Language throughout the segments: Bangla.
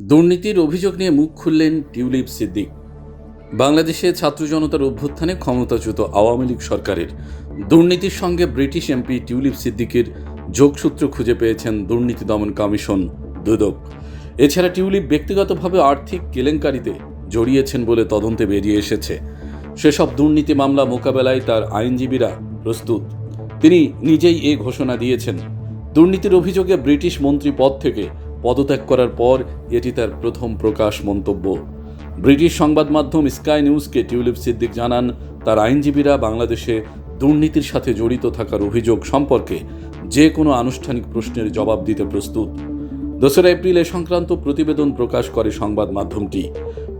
দুর্নীতির অভিযোগ নিয়ে মুখ খুললেন টিউলিপ সিদ্দিক। বাংলাদেশে ছাত্র জনতার অভ্যুত্থানে ক্ষমতাচ্যুত আওয়ামী লীগ সরকারের দুর্নীতির সঙ্গে ব্রিটিশ এমপি টিউলিপ সিদ্দিকের যোগসূত্র খুঁজে পেয়েছেন দুর্নীতি দমন কমিশন দুদক। এছাড়া টিউলিপ ব্যক্তিগতভাবে আর্থিক কেলেঙ্কারিতে জড়িয়েছেন বলে তদন্তে বেরিয়ে এসেছে। সেসব দুর্নীতি মামলা মোকাবেলায় তার আইনজীবীরা প্রস্তুত। তিনি নিজেই এ ঘোষণা দিয়েছেন, দুর্নীতির অভিযোগে ব্রিটিশ মন্ত্রী পদ থেকে পদত্যাগ করার পর এটি তার প্রথম প্রকাশ মন্তব্য। ব্রিটিশ সংবাদ মাধ্যম স্কাই নিউজকে টিউলিপ সিদ্দিক জানান, তার আইনজীবীরা বাংলাদেশে দুর্নীতির সাথে জড়িত থাকার অভিযোগ সম্পর্কে যে কোনো আনুষ্ঠানিক প্রশ্নের জবাব দিতে প্রস্তুত। দোসরা এপ্রিল এ সংক্রান্ত প্রতিবেদন প্রকাশ করে সংবাদ মাধ্যমটি।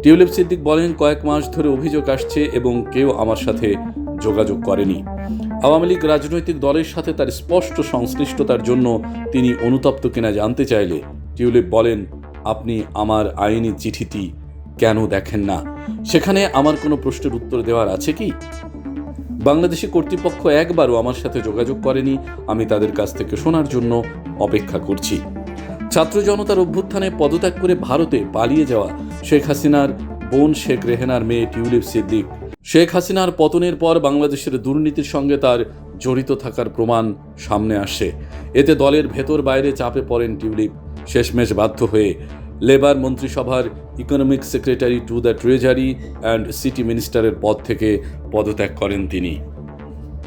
টিউলিপ সিদ্দিক বলেন, কয়েক মাস ধরে অভিযোগ আসছে এবং কেউ আমার সাথে যোগাযোগ করেনি। আওয়ামী লীগ রাজনৈতিক দলের সাথে তার স্পষ্ট সংশ্লিষ্টতার জন্য তিনি অনুতপ্ত কিনা জানতে চাইলে টিউলিপ বলেন, আপনি আমার আইনি চিঠিটি কেন দেখেন না? সেখানে আমার কোনো প্রশ্নের উত্তর দেওয়ার আছে কি? বাংলাদেশি কর্তৃপক্ষ একবারও আমার সাথে যোগাযোগ করেনি। আমি তাদের কাছ থেকে শোনার জন্য অপেক্ষা করছি। ছাত্র জনতার অভ্যুত্থানে পদত্যাগ করে ভারতে পালিয়ে যাওয়া শেখ হাসিনার বোন শেখ রেহেনার মেয়ে টিউলিপ সিদ্দিক। শেখ হাসিনার পতনের পর বাংলাদেশের দুর্নীতির সঙ্গে তার জড়িত থাকার প্রমাণ সামনে আসে। এতে দলের ভেতর বাইরে চাপে পড়েন টিউলিপ। শেষমেশ বাধ্য হয়ে লেবার মন্ত্রিসভার economic secretary to the treasury and city মিনিস্টারের পদ থেকে পদত্যাগ করেন তিনি।